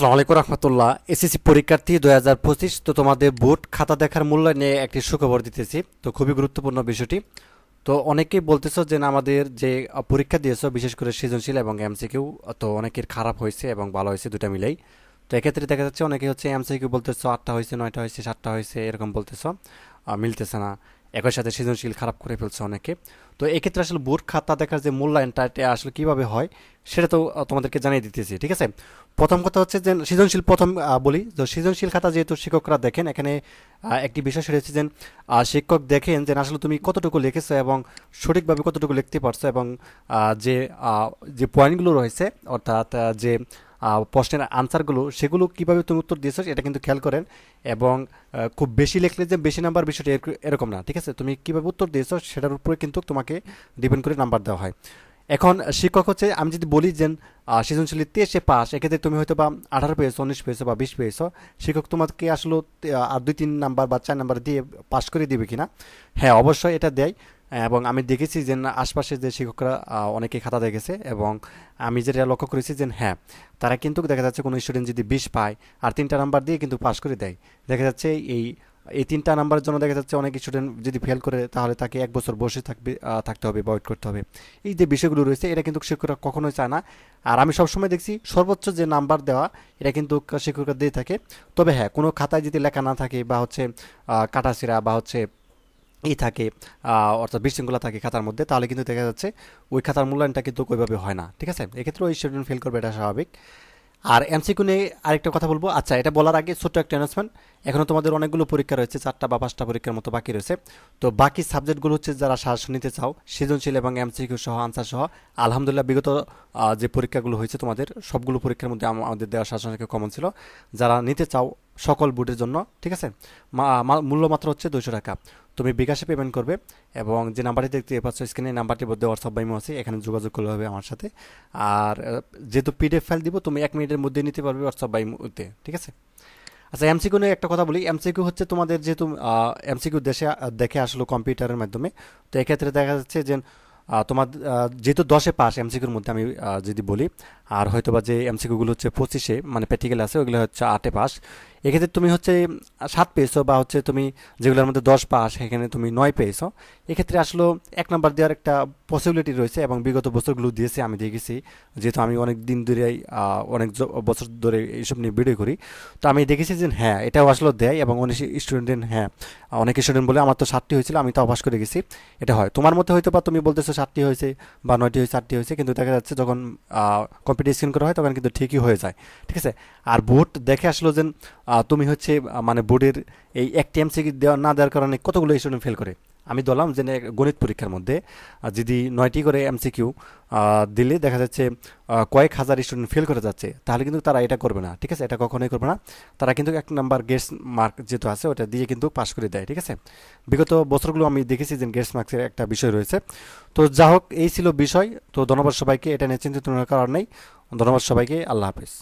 আসসালামু আলাইকুম রহমতুল্লাহ। এসএসসি পরীক্ষার্থী দুই হাজার পঁচিশ, তো তোমাদের বোর্ড খাতা দেখার মূল্য নিয়ে একটি সুখবর দিতেছি। তো খুবই গুরুত্বপূর্ণ বিষয়টি। তো অনেকেই বলতেছো যে আমাদের যে পরীক্ষা দিয়েছ, বিশেষ করে সৃজনশীল এবং এমসিকিউ, তো অনেকের খারাপ হয়েছে এবং ভালো হয়েছে দুটা মিলেই। তো এক্ষেত্রে দেখা যাচ্ছে অনেকে হচ্ছে এমসিকিউ বলতেছো, আটটা হয়েছে, নয়টা হয়েছে, সাতটা হয়েছে, এরকম বলতেছো। মিলতেছে না। একই সাথে সৃজনশীল খারাপ করে ফেলছে অনেকে। তো এক্ষেত্রে আসলে বোর্ড খাতা দেখার যে মূল্যায়নটা, এটা আসলে কীভাবে হয়? সেটা তো তোমাদেরকে জানিয়ে দিতেছি, ঠিক আছে? প্রথম কথা হচ্ছে যে, সৃজনশীল প্রথম বলি তো সৃজনশীল খাতা যেহেতু শিক্ষকরা দেখেন, এখানে একটি বিষয় সেটা হচ্ছে যে শিক্ষক দেখেন যে, আসলে তুমি কতটুকু লিখেছো এবং সঠিকভাবে কতটুকু লিখতে পারছ এবং যে যে পয়েন্টগুলো রয়েছে, অর্থাৎ যে প্রশ্নের আনসারগুলো সেগুলো কীভাবে তুমি উত্তর দিয়েছ, এটা কিন্তু খেয়াল করেন এবং খুব বেশি লিখলে যে, বেশি নাম্বার বিষয়টি এরকম না, ঠিক আছে? তুমি কীভাবে উত্তর দিয়েছ, সেটার উপরে কিন্তু তোমাকে ডিপেন্ড করে নাম্বার দেওয়া হয়। এখন শিক্ষক হচ্ছে, আমি যদি বলি যে সৃজনশীল তেইশে পাস, এক্ষেত্রে তুমি হয়তো বা আঠারো পেয়েছ, উনিশ পেয়েছ বা বিশ পেয়েছ। শিক্ষক তোমাকে আসলে আর দুই, তিন নাম্বার বা চার নাম্বার দিয়ে পাস করে দিবে কিনা? হ্যাঁ অবশ্যই এটা দেয়। এবং আমি দেখেছি যে আশপাশে যে শিক্ষকরা অনেকে খাতা দেখেছে এবং আমি যেটা লক্ষ্য করেছি যে হ্যাঁ তারা কিন্তু দেখা যাচ্ছে কোনো স্টুডেন্ট যদি বিশ পায়, আর তিনটা নাম্বার দিয়ে কিন্তু পাস করে দেয়। দেখা যাচ্ছে এই এই তিনটা নাম্বারের জন্য দেখা যাচ্ছে অনেক স্টুডেন্ট যদি ফেল করে তাহলে তাকে এক বছর বসে থাকবে থাকতে হবে বা ওয়েট করতে হবে। এই যে বিষয়গুলো রয়েছে, এটা কিন্তু শিক্ষকরা কখনোই চায় না। আর আমি সবসময় দেখছি সর্বোচ্চ যে নাম্বার দেওয়া, এটা কিন্তু শিক্ষকরা দিয়ে থাকে। তবে হ্যাঁ কোনো খাতায় যদি লেখা না থাকে বা হচ্ছে কাটাছিরা বা হচ্ছে ই থাকে অর্থাৎ বিশৃঙ্খলা থাকে খাতার মধ্যে, তাহলে কিন্তু দেখা যাচ্ছে ওই খাতার মূল্যায়নটা কিন্তু ওইভাবে হয় না। ঠিক আছে? এক্ষেত্রে ওই স্টুডেন্ট ফেল করবে, এটা স্বাভাবিক। আর এমসিকিউ নিয়ে আরেকটা কথা বলব। আচ্ছা এটা বলার আগে ছোট্ট একটা অ্যানাউন্সমেন্ট এখনও তোমাদের অনেকগুলো পরীক্ষা রয়েছে, চারটা বা পাঁচটা পরীক্ষার মতো বাকি রয়েছে। তো বাকি সাবজেক্টগুলো হচ্ছে যারা সাহস নিতে চাও, সৃজনশীল এবং এমসিকিউ সহ আনসার সহ, আলহামদুলিল্লাহ বিগত যে পরীক্ষাগুলো হয়েছে তোমাদের, সবগুলো পরীক্ষার মধ্যে আম- আমাদের দেওয়া শাসনকে কমন ছিল। যারা নিতে চাও সকল বুটের জন্য, ঠিক আছে? মূল্য মাত্র হচ্ছে দুশো টাকা। তুমি বিকাশে পেমেন্ট করবে এবং যে নাম্বারটি দেখতে পাচ্ছ স্ক্রিনে নাম্বারটির মধ্যে হোয়াটসঅ্যাপ বাইমো আছে, এখানে যোগাযোগ করলে হবে আমার সাথে। আর যেহেতু পিডিএফ ফাইল দিব, তুমি এক মিনিটের মধ্যে নিতে পারবে হোয়াটসঅ্যাপ বাইমোতে ঠিক আছে? আচ্ছা এমসিকিউ নিয়ে একটা কথা বলি। এমসিকিউ হচ্ছে তোমাদের যেহেতু এমসিকিউ দেশে দেখে আসলো কম্পিউটারের মাধ্যমে। তো এক্ষেত্রে দেখা যাচ্ছে যে তোমার যেহেতু দশে পাস এমসিকিউর মধ্যে আমি যদি বলি, আর হয়তো বা যে এমসিকিউগুলো হচ্ছে পঁচিশে মানে প্র্যাকটিক্যাল আছে, ওগুলো হচ্ছে আটে পাস। এক্ষেত্রে তুমি হচ্ছে সাত পেয়েছ বা হচ্ছে তুমি যেগুলোর মধ্যে দশ পাস, সেখানে তুমি নয় পেয়েছ। এক্ষেত্রে আসলে এক নাম্বার দেওয়ার একটা পসিবিলিটি রয়েছে এবং বিগত বছরগুলো দিয়েছে, আমি দেখেছি। যেহেতু আমি অনেক দিন ধরে অনেক বছর ধরে এইসব নিয়ে ভিডিও করি। তো আমি দেখেছি যে হ্যাঁ এটাও আসলে দেয় এবং অনেক স্টুডেন্ট হ্যাঁ অনেক স্টুডেন্ট বলে আমার তো সাতটি হয়েছিল, আমি তাও পাস করে গেছি। এটা হয়। তোমার মতে হয়তো বা তুমি বলতেছো সাতটি হয়েছে বা নয়টি হয়েছে, আটটি হয়েছে, কিন্তু দেখা যাচ্ছে যখন কম্পিটিশন করা হয় তখন কিন্তু ঠিকই হয়ে যায়। ঠিক আছে? আর বোর্ড দেখে আসলো যে তুমি হচ্ছে মানে বোর্ডের এই একটি এমসিকিউ দেওয়া না দেওয়ার কারণে কতগুলো স্টুডেন্ট ফেল করে? আমি ধরলাম যে গণিত পরীক্ষার মধ্যে যদি নয়টি করে এমসিকিউ দিলে দেখা যাচ্ছে কয়েক হাজার স্টুডেন্ট ফেল করে যাচ্ছে, তাহলে কিন্তু তারা এটা করবে না, ঠিক আছে? এটা কখনোই করবে না। তারা কিন্তু এক নাম্বার গেস্ট মার্ক যেহেতু আছে, ওটা দিয়ে কিন্তু পাশ করে দেয়, ঠিক আছে? বিগত বছরগুলো আমি দেখেছি যে গেস্ট মার্কসের একটা বিষয় রয়েছে। তো যা হোক, এই ছিল বিষয়। তো ধন্যবাদ সবাইকে, এটা নিয়ে চিন্তিত কারণ নেই। ধন্যবাদ সবাইকে, আল্লাহ হাফিজ।